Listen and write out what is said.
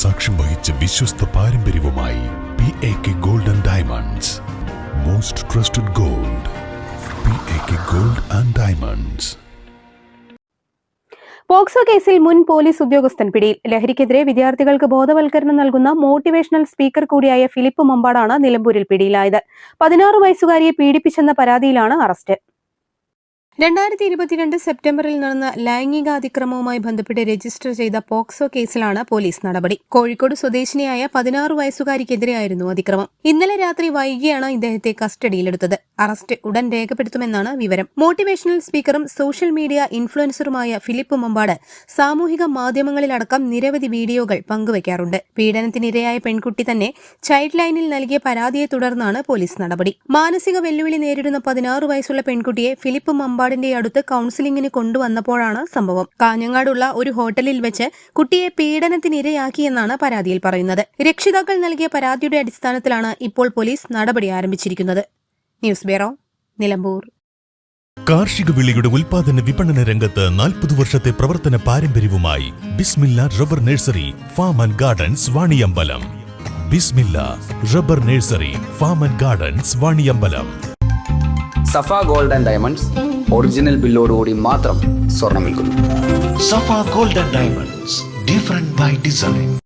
സാക്ഷ്യം വഹിച്ച വിശ്വസ്ത പാരമ്പര്യവുമായി P A K gold and diamonds most trusted gold P A K gold and diamonds POCSO കേസിൽ മുൻ പോലീസ് ഉദ്യോഗസ്ഥൻ പിടിയിൽ. ലഹരിക്കെതിരെ വിദ്യാർത്ഥികൾക്ക് ബോധവൽക്കരണം നൽകുന്ന മോട്ടിവേഷണൽ സ്പീക്കർ കൂടിയായ ഫിലിപ്പ് മമ്പാടാണ് നിലമ്പൂരിൽ പിടിയിലായത്. പതിനാറ് വയസ്സുകാരിയെ പീഡിപ്പിച്ചെന്ന പരാതിയിലാണ് അറസ്റ്റ്. രണ്ടായിരത്തി ഇരുപത്തിരണ്ട് സെപ്റ്റംബറിൽ നടന്ന ലൈംഗികാതിക്രമവുമായി ബന്ധപ്പെട്ട് രജിസ്റ്റർ ചെയ്ത പോക്സോ കേസിലാണ് പോലീസ് നടപടി. കോഴിക്കോട് സ്വദേശിനിയായ പതിനാറ് വയസ്സുകാരിക്കെതിരെയായിരുന്നു അതിക്രമം. ഇന്നലെ രാത്രി വൈകിയാണ് ഇദ്ദേഹത്തെ കസ്റ്റഡിയിലെടുത്തത്. അറസ്റ്റ് ഉടൻ രേഖപ്പെടുത്തുമെന്നാണ് വിവരം. മോട്ടിവേഷണൽ സ്പീക്കറും സോഷ്യൽ മീഡിയ ഇൻഫ്ലുവൻസറുമായ ഫിലിപ്പ് മമ്പാട് സാമൂഹിക മാധ്യമങ്ങളിലടക്കം നിരവധി വീഡിയോകൾ പങ്കുവയ്ക്കാറുണ്ട് പീഡനത്തിനിരയായ പെൺകുട്ടി തന്നെ ചൈൽഡ് ലൈനിൽ നൽകിയ പരാതിയെ തുടർന്നാണ് പോലീസ് നടപടി. മാനസിക വെല്ലുവിളി നേരിടുന്ന പതിനാറ് വയസ്സുള്ള പെൺകുട്ടിയെ ഫിലിപ്പ് മമ്പാടിന്റെ അടുത്ത് കൌൺസിലിംഗിന് കൊണ്ടുവന്നപ്പോഴാണ് സംഭവം. കാഞ്ഞങ്ങാടുള്ള ഒരു ഹോട്ടലിൽ വെച്ച് കുട്ടിയെ പീഡനത്തിനിരയാക്കിയെന്നാണ് പരാതിയിൽ പറയുന്നത്. രക്ഷിതാക്കൾ നൽകിയ പരാതിയുടെ അടിസ്ഥാനത്തിലാണ് ഇപ്പോൾ പോലീസ് നടപടി ആരംഭിച്ചിരിക്കുന്നത്. News bureau Nilambur. കാർഷിക വിളിയുടെ ഉൽപാദന വിപണന രംഗത്ത് നാൽപ്പത് വർഷത്തെ പ്രവർത്തന പാരമ്പര്യവുമായി Bismilla rubber nursery farm and gardens Vaniyambalam. Bismilla rubber nursery farm and gardens Vaniyambalam. Safa gold and diamonds. Original ബില്ലോടുകൂടി മാത്രം സ്വർണം വിൽക്കുന്നു Gold and Diamonds, different by design.